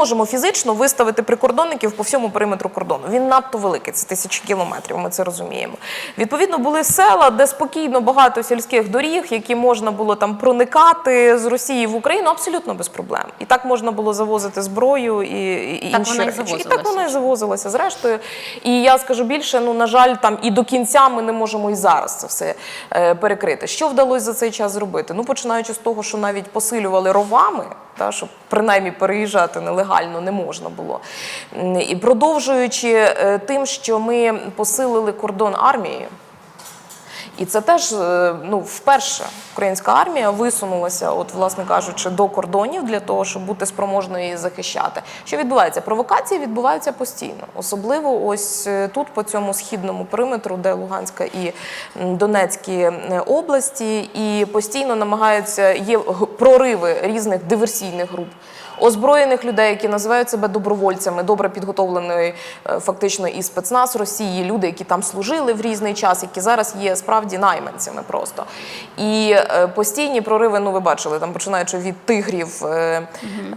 можемо фізично виставити прикордонників по всьому периметру кордону. Він надто великий, це тисячі кілометрів. Ми це розуміємо. Відповідно, були села, де спокійно багато сільських доріг, які можна було там проникати з Росії в Україну абсолютно без проблем. І так можна було завозити зброю і, і Так інші вона і речі. І так вона і завозилася зрештою. І я скажу більше, ну на жаль, там і до кінця ми не можемо і зараз це все е, перекрити. Що вдалося за цей час зробити? Ну починаючи з того, що навіть посилювали ровами, та щоб принаймні переїжджати нелегально не можна було. І продовжуючи е, тим, що ми посилили кордон армією. І це теж е, ну, вперше українська армія висунулася, от, власне кажучи, до кордонів для того, щоб бути спроможною її захищати. Що відбувається? Провокації відбуваються постійно, особливо ось е, тут, по цьому східному периметру, де Луганська і Донецькі е, області, і постійно намагаються є прориви різних диверсійних груп. Озброєних людей, які називають себе добровольцями, добре підготовленої фактично і спецназ Росії, люди, які там служили в різний час, які зараз є справді найманцями просто. І е, постійні прориви, ну ви бачили, там починаючи від тигрів е,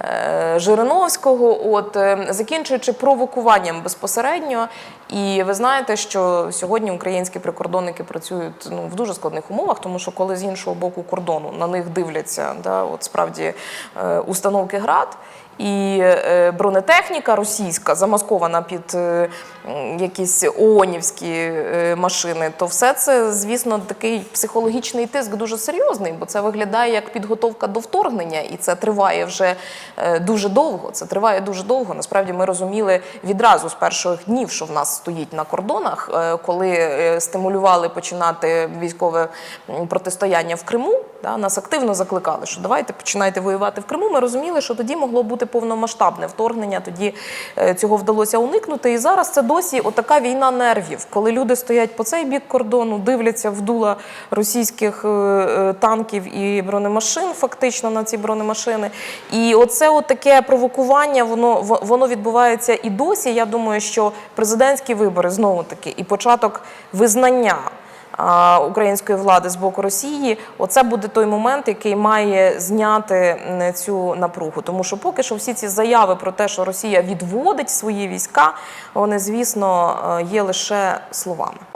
е, Жириновського, от е, закінчуючи провокуванням безпосередньо. І ви знаєте, що сьогодні українські прикордонники працюють ну, в дуже складних умовах, тому що коли з іншого боку кордону на них дивляться, да, от справді е, установки ГРАД. І е, бронетехніка російська замаскована під е, якісь ООНівські е, машини, то все це, звісно, такий психологічний тиск дуже серйозний, бо це виглядає як підготовка до вторгнення, і це триває вже е, дуже довго. Це триває дуже довго. Насправді ми розуміли відразу з перших днів, що в нас стоїть на кордонах, е, коли е, стимулювали починати військове протистояння в Криму. Да, нас активно закликали, що давайте починайте воювати в Криму. Ми розуміли, що тоді могло бути повномасштабне вторгнення. Тоді е, цього вдалося уникнути. І зараз це досі отака війна нервів, коли люди стоять по цей бік кордону, дивляться в дула російських е, е, танків і бронемашин, фактично на ці бронемашини. І оце от таке провокування, воно воно відбувається і досі. Я думаю, що президентські вибори знову таки і початок визнання української влади з боку Росії, оце буде той момент, який має зняти цю напругу. Тому що поки що всі ці заяви про те, що Росія відводить свої війська, вони, звісно, е, є лише словами.